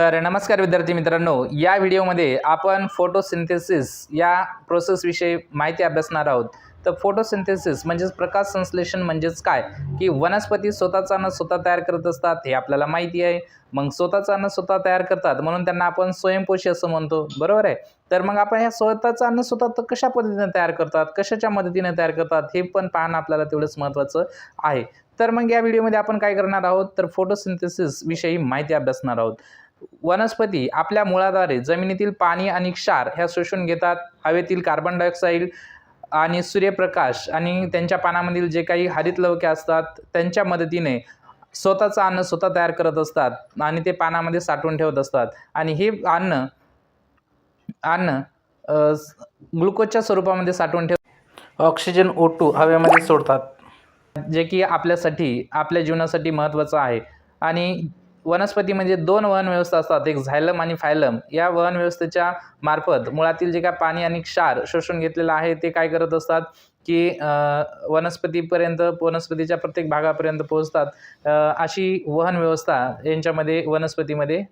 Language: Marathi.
तर नमस्कार विद्यार्थी मित्रांनो या व्हिडिओमध्ये आपण फोटोसिंथेसिस या प्रोसेसविषयी माहिती अभ्यासणार आहोत. तर फोटोसिंथेसिस म्हणजेच प्रकाश संश्लेषण म्हणजेच काय? की वनस्पती स्वतःचा अन्न स्वतः तयार करत असतात हे आपल्याला माहिती आहे. मग स्वतःचा अन्न स्वतः तयार करतात म्हणून त्यांना आपण स्वयंपोषी असं म्हणतो. बरोबर आहे? तर मग आपण ह्या स्वतःचं अन्न स्वतः तर कशा पद्धतीने तयार करतात? कशाच्या मदतीने तयार करतात? हे पण पाहणं आपल्याला तेवढंच महत्त्वाचं आहे. तर मग या व्हिडिओमध्ये आपण काय करणार आहोत? तर फोटोसिंथेसिस विषयी माहिती अभ्यासणार आहोत. वनस्पती आपल्या मुळाद्वारे जमिनीतील पाणी आणि क्षार ह्या शोषून घेतात. हवेतील कार्बन डायऑक्साईड आणि सूर्यप्रकाश आणि त्यांच्या पानामधील जे काही हरितलवके असतात त्यांच्या मदतीने स्वतःचं अन्न स्वतः तयार करत असतात आणि ते पानामध्ये साठवून ठेवत असतात. आणि हे अन्न अन्न ग्लुकोजच्या स्वरूपामध्ये साठवून ठेव ऑक्सिजन ओ टू हवेमध्ये सोडतात. जे की आपल्यासाठी आपल्या जीवनासाठी महत्त्वाचं आहे. आणि वनस्पती म्हणजे दोन वहन व्यवस्था असतात एक झायलम आणि फायलम. या वहन व्यवस्थेच्या मार्फत मुळातील जे काय पाणी आणि क्षार शोषून घेतलेलं आहे ते काय करत असतात की वनस्पतीपर्यंत वनस्पतीच्या प्रत्येक भागापर्यंत पोहोचतात. अशी वहन व्यवस्था यांच्यामध्ये वनस्पतीमध्ये